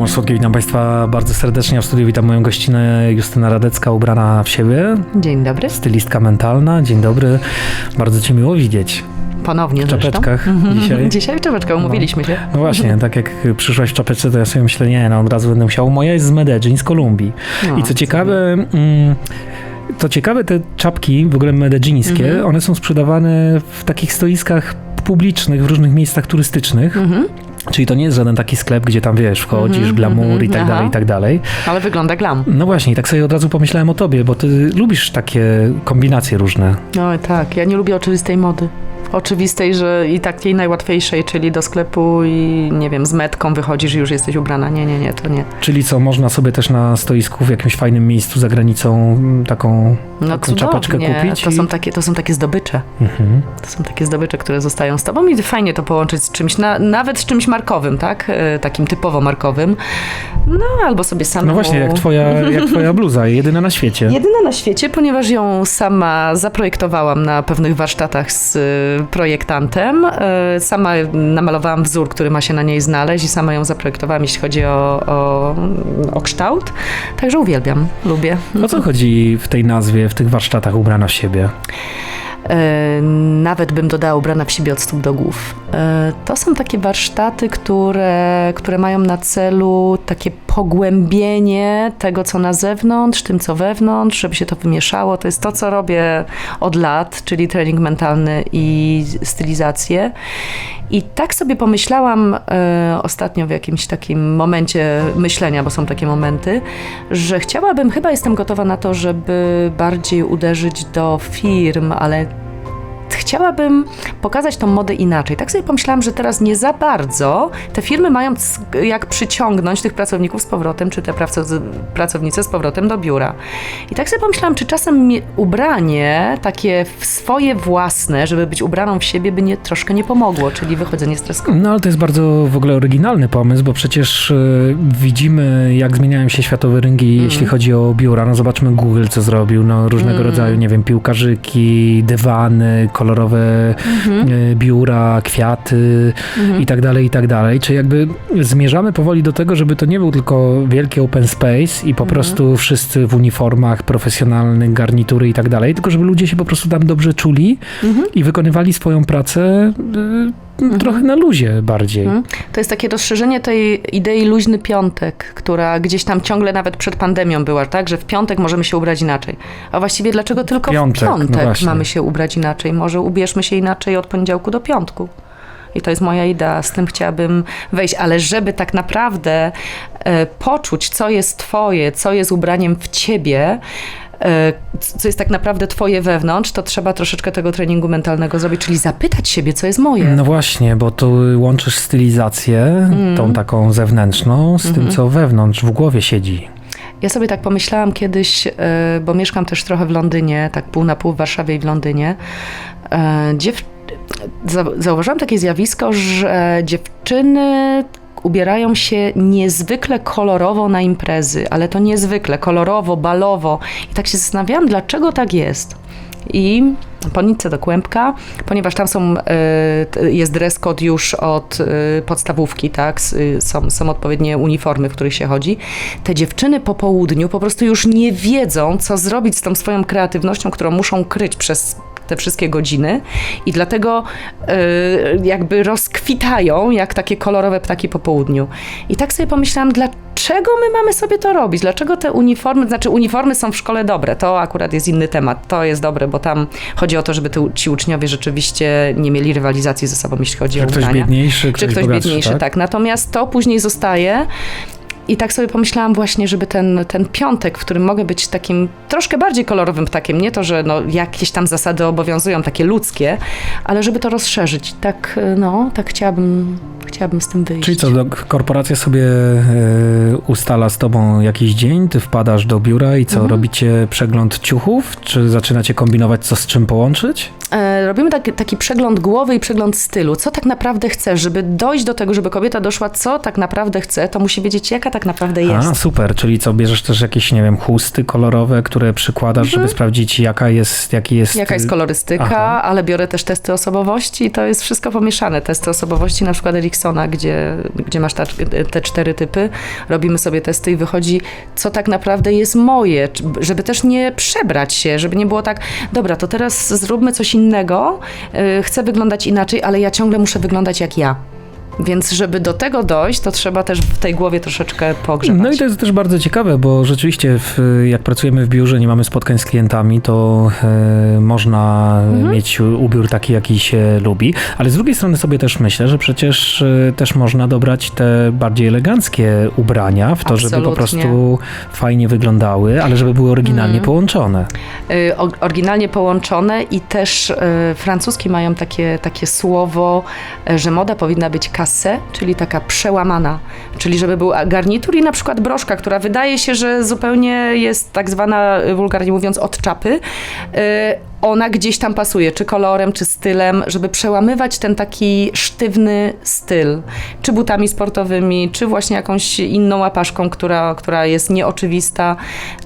Tomasz Słodki, witam Państwa bardzo serdecznie. W studiu witam moją gościnę Justyna Radecka, ubrana w siebie, Dzień dobry. stylistka mentalna. Dzień dobry, bardzo Cię miło widzieć. Ponownie W zresztą. czapeczkach Mhm. dzisiaj. Dzisiaj w czapeczkach, umówiliśmy się. No właśnie, tak jak przyszłaś w czapeczce, to ja sobie myślę, nie, no od razu będę musiał. Moja jest z Medellin, z Kolumbii. No, I co ciekawe, mm, to ciekawe, te czapki, w ogóle medellińskie, Mhm. one są sprzedawane w takich stoiskach publicznych, w różnych miejscach turystycznych. Mhm. Czyli to nie jest żaden taki sklep, gdzie tam wiesz, wchodzisz, Mhm, glamour mhm, i tak aha. dalej, i tak dalej. Ale wygląda glam. No właśnie, tak sobie od razu pomyślałem o tobie, bo ty lubisz takie kombinacje różne. No tak, ja nie lubię oczywistej mody. Oczywistej, że i takiej najłatwiejszej, czyli do sklepu i nie wiem, z metką wychodzisz i już jesteś ubrana. Nie, nie, nie, to nie. Czyli co, można sobie też na stoisku w jakimś fajnym miejscu za granicą mm, taką, No taką czapeczkę cudownie. kupić? To i- są, takie, to są takie zdobycze. Mhm. To są takie zdobycze, które zostają z tobą i fajnie to połączyć z czymś, na, nawet z czymś markowym, tak? E, Takim typowo markowym. No albo sobie samemu. No właśnie, jak twoja, jak twoja bluza, jedyna na świecie. Jedyna na świecie, ponieważ ją sama zaprojektowałam na pewnych warsztatach z projektantem. Y, Sama namalowałam wzór, który ma się na niej znaleźć i sama ją zaprojektowałam, jeśli chodzi o, o, o kształt. Także uwielbiam, lubię. O co chodzi w tej nazwie, w tych warsztatach ubrana w siebie? E, Nawet bym dodała ubrana w siebie od stóp do głów. E, To są takie warsztaty, które, które mają na celu takie pogłębienie tego, co na zewnątrz, tym, co wewnątrz, żeby się to wymieszało. To jest to, co robię od lat, czyli trening mentalny i stylizację. I tak sobie pomyślałam e, ostatnio w jakimś takim momencie myślenia, bo są takie momenty, że chciałabym, chyba jestem gotowa na to, żeby bardziej uderzyć do firm, ale chciałabym pokazać tą modę inaczej. Tak sobie pomyślałam, że teraz nie za bardzo te firmy mają jak przyciągnąć tych pracowników z powrotem, czy te pracow- pracownice z powrotem do biura. I tak sobie pomyślałam, czy czasem ubranie takie swoje własne, żeby być ubraną w siebie, by nie, troszkę nie pomogło, czyli wychodzenie z dress No ale to jest bardzo w ogóle oryginalny pomysł, bo przecież e, widzimy, jak zmieniają się światowe rynki, Mm. jeśli chodzi o biura. No zobaczmy Google, co zrobił. No różnego Mm. rodzaju, nie wiem, piłkarzyki, dywany, kolorowe Mhm. e, biura, kwiaty i tak dalej, i tak dalej. Czy jakby zmierzamy powoli do tego, żeby to nie był tylko wielki open space i po Mhm. prostu wszyscy w uniformach profesjonalnych, garnitury i tak dalej, tylko żeby ludzie się po prostu tam dobrze czuli Mhm. i wykonywali swoją pracę y, trochę na luzie bardziej. Mhm. To jest takie rozszerzenie tej idei luźny piątek, która gdzieś tam ciągle nawet przed pandemią była, tak? Że w piątek możemy się ubrać inaczej. A właściwie dlaczego tylko Piątek, w no piątek właśnie. mamy się ubrać inaczej? Może ubierzmy się inaczej od poniedziałku do piątku. I to jest moja idea, z tym chciałabym wejść, ale żeby tak naprawdę e, poczuć, co jest twoje, co jest ubraniem w ciebie, co jest tak naprawdę twoje wewnątrz, to trzeba troszeczkę tego treningu mentalnego zrobić, czyli zapytać siebie, co jest moje. No właśnie, bo tu łączysz stylizację, Mm. tą taką zewnętrzną, z Mhm. tym, co wewnątrz, w głowie siedzi. Ja sobie tak pomyślałam kiedyś, e, bo mieszkam też trochę w Londynie, tak pół na pół w Warszawie i w Londynie. E, Dziew... za- Zauważyłam takie zjawisko, że dziewczyny ubierają się niezwykle kolorowo na imprezy, ale to niezwykle kolorowo, balowo. I tak się zastanawiałam, dlaczego tak jest. I po nitce do kłębka, ponieważ tam są, e, jest dress code już od e, podstawówki, tak? Y, Są, są odpowiednie uniformy, w których się chodzi. Te dziewczyny po południu po prostu już nie wiedzą, co zrobić z tą swoją kreatywnością, którą muszą kryć przez te wszystkie godziny i dlatego e, jakby rozkwitają jak takie kolorowe ptaki po południu. I tak sobie pomyślałam, dlaczego my mamy sobie to robić? Dlaczego te uniformy, znaczy uniformy są w szkole dobre, to akurat jest inny temat. To jest dobre, bo tam chodzi o to, żeby te, ci uczniowie rzeczywiście nie mieli rywalizacji ze sobą, jeśli chodzi Czy o ktoś ubrania. biedniejszy, Czy ktoś, ktoś bogatszy, biedniejszy, tak? tak? Natomiast to później zostaje. I tak sobie pomyślałam właśnie, żeby ten, ten piątek, w którym mogę być takim troszkę bardziej kolorowym ptakiem, nie to, że no, jakieś tam zasady obowiązują, takie ludzkie, ale żeby to rozszerzyć. Tak, no, tak chciałabym, chciałabym z tym wyjść. Czyli co, do, korporacja sobie e, ustala z tobą jakiś dzień, ty wpadasz do biura i co, Mhm. robicie przegląd ciuchów? Czy zaczynacie kombinować, co z czym połączyć? E, robimy taki, taki przegląd głowy i przegląd stylu. Co tak naprawdę chcesz, żeby dojść do tego, żeby kobieta doszła, co tak naprawdę chce, to musi wiedzieć, jaka tak tak naprawdę jest. A, super, czyli co, bierzesz też jakieś, nie wiem, chusty kolorowe, które przykładasz, żeby sprawdzić, jaka jest, jaki jest... Mhm. Jaka jest kolorystyka, Aha. ale biorę też testy osobowości i to jest wszystko pomieszane. Testy osobowości na przykład Eriksona, gdzie, gdzie masz ta, te cztery typy. Robimy sobie testy i wychodzi, co tak naprawdę jest moje, żeby też nie przebrać się, żeby nie było tak, dobra, to teraz zróbmy coś innego, yy, chcę wyglądać inaczej, ale ja ciągle muszę wyglądać jak ja. Więc żeby do tego dojść, to trzeba też w tej głowie troszeczkę pogrzebać. No i to jest też bardzo ciekawe, bo rzeczywiście w, jak pracujemy w biurze, nie mamy spotkań z klientami, to e, można Mhm. mieć ubiór taki, jaki się lubi, ale z drugiej strony sobie też myślę, że przecież e, też można dobrać te bardziej eleganckie ubrania w to, żeby po Absolutnie. prostu fajnie wyglądały, ale żeby były oryginalnie Mhm. połączone. y, oryginalnie połączone i też y, francuski mają takie, takie słowo, y, że moda powinna być czyli taka przełamana, czyli żeby był garnitur i na przykład broszka, która wydaje się, że zupełnie jest tak zwana, y, wulgarnie mówiąc, od czapy. y, Ona gdzieś tam pasuje, czy kolorem, czy stylem, żeby przełamywać ten taki sztywny styl, czy butami sportowymi, czy właśnie jakąś inną łapaszką, która, która jest nieoczywista.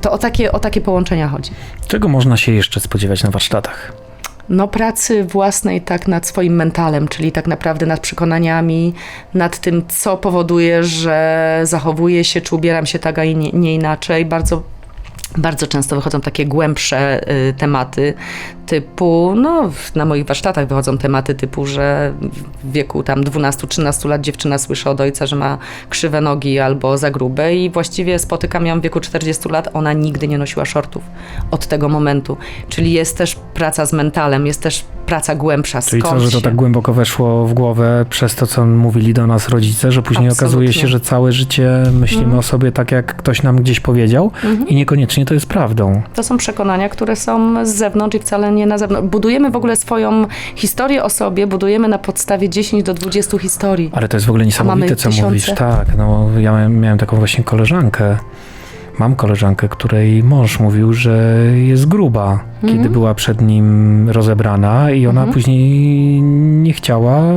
To o takie, o takie połączenia chodzi. Czego można się jeszcze spodziewać na warsztatach? No, pracy własnej tak nad swoim mentalem, czyli tak naprawdę nad przekonaniami, nad tym, co powoduje, że zachowuję się, czy ubieram się tak, a nie, nie inaczej. Bardzo, bardzo często wychodzą takie głębsze y, tematy, typu, no, na moich warsztatach wychodzą tematy typu, że w wieku tam 12-13 lat dziewczyna słyszy od ojca, że ma krzywe nogi albo za grube i właściwie spotykam ją w wieku 40 lat, ona nigdy nie nosiła shortów od tego momentu. Czyli jest też praca z mentalem, jest też praca głębsza. Czyli co, skąd że to tak głęboko weszło w głowę przez to, co mówili do nas rodzice, że później okazuje się, Absolutnie. że całe życie myślimy Mhm. o sobie tak, jak ktoś nam gdzieś powiedział Mhm. i niekoniecznie to jest prawdą. To są przekonania, które są z zewnątrz i wcale nie na zewnątrz. Budujemy w ogóle swoją historię o sobie, budujemy na podstawie 10 do 20 historii. Ale to jest w ogóle niesamowite, co tysiące. mówisz. Tak, no ja miałem, miałem taką właśnie koleżankę. Mam koleżankę, której mąż mówił, że jest gruba, kiedy Mhm. była przed nim rozebrana i ona Mhm. później nie chciała y,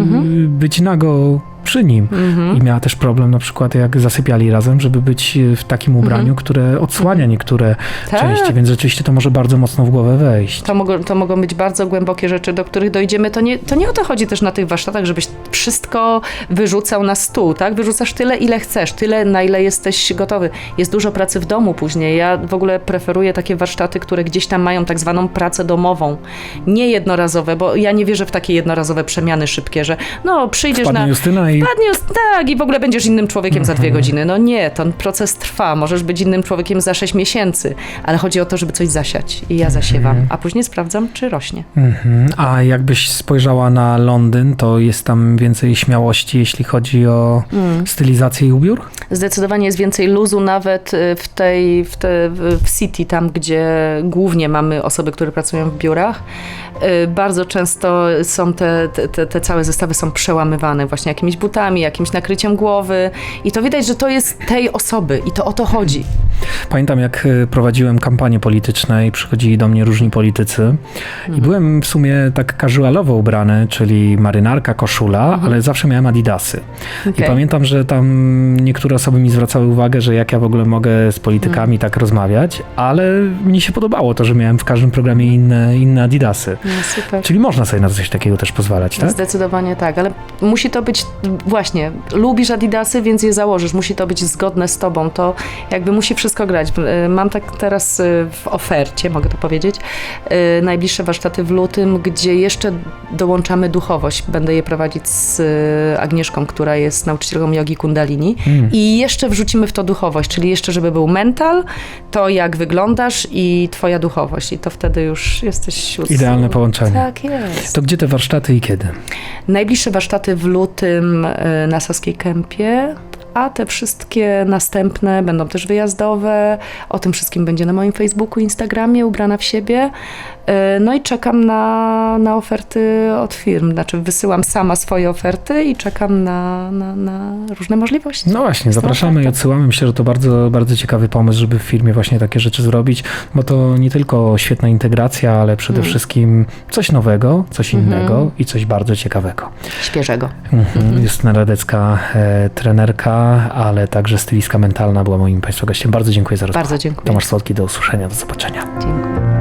Mhm. być nago przy nim. Mhm. I miała też problem na przykład jak zasypiali razem, żeby być e, w takim ubraniu, Mhm. które odsłania niektóre Tak. części, więc rzeczywiście to może bardzo mocno w głowę wejść. To mogą, to mogą być bardzo głębokie rzeczy, do których dojdziemy. To nie, to nie o to chodzi też na tych warsztatach, żebyś wszystko wyrzucał na stół, tak? Wyrzucasz tyle, ile chcesz, tyle, na ile jesteś gotowy. Jest dużo pracy w domu później. Ja w ogóle preferuję takie warsztaty, które gdzieś tam mają tak zwaną pracę domową. Nie jednorazowe, bo ja nie wierzę w takie jednorazowe przemiany szybkie, że no przyjdziesz Wpadnie na... Justyna i Wpadnie, tak, i w ogóle będziesz innym człowiekiem za dwie Mhm. godziny. No nie, ten proces trwa. Możesz być innym człowiekiem za sześć miesięcy, ale chodzi o to, żeby coś zasiać. I ja zasiewam, Mhm. a później sprawdzam, czy rośnie. Mhm. A jakbyś spojrzała na Londyn, to jest tam więcej śmiałości, jeśli chodzi o Mm. stylizację i ubiór? Zdecydowanie jest więcej luzu nawet y, w tej, w, te, w city, tam gdzie głównie mamy osoby, które pracują w biurach. Y, Bardzo często są te, te, te, te całe zestawy są przełamywane właśnie jakimiś butami, jakimś nakryciem głowy i to widać, że to jest tej osoby i to o to chodzi. Pamiętam, jak e, prowadziłem kampanie polityczne i przychodzili do mnie różni politycy i Mhm. byłem w sumie tak casualowo ubrany, czyli marynarka, koszula, ale zawsze miałem adidasy. I Okej. pamiętam, że tam niektóre osoby mi zwracały uwagę, że jak ja w ogóle mogę z politykami tak rozmawiać, ale mnie się podobało to, że miałem w każdym programie inne, inne adidasy. No. Czyli można sobie na coś takiego też pozwalać, tak? Zdecydowanie tak, ale musi to być właśnie, lubisz Adidasy, więc je założysz, musi to być zgodne z tobą, to jakby musi wszystko grać. Y, Mam tak teraz y, w ofercie, mogę to powiedzieć, y, najbliższe warsztaty w lutym, gdzie jeszcze dołączamy duchowość. Będę je prowadzić z Agnieszką, która jest nauczycielką jogi kundalini Mm. i jeszcze wrzucimy w to duchowość, czyli jeszcze żeby był mental, to jak wyglądasz i twoja duchowość i to wtedy już jesteś... Idealne połączenie. Tak jest. To gdzie te warsztaty i kiedy? Najbliższe warsztaty w lutym na Saskiej Kępie, a te wszystkie następne będą też wyjazdowe. O tym wszystkim będzie na moim Facebooku, Instagramie, ubrana w siebie. E, No i czekam na, na oferty od firm. Znaczy wysyłam sama swoje oferty i czekam na, na, na różne możliwości. No właśnie, zapraszamy i tak. odsyłamy. Myślę, że to bardzo, bardzo ciekawy pomysł, żeby w firmie właśnie takie rzeczy zrobić, bo to nie tylko świetna integracja, ale przede Mm. wszystkim coś nowego, coś Mhm. innego i coś bardzo ciekawego. Świeżego. Mhm. Justyna Radecka, e, trenerka ale także stylistka mentalna była moim Państwa gościem. Bardzo dziękuję za rozmowę. Bardzo dziękuję. Tomasz Słodki, do usłyszenia, do zobaczenia. Dziękuję.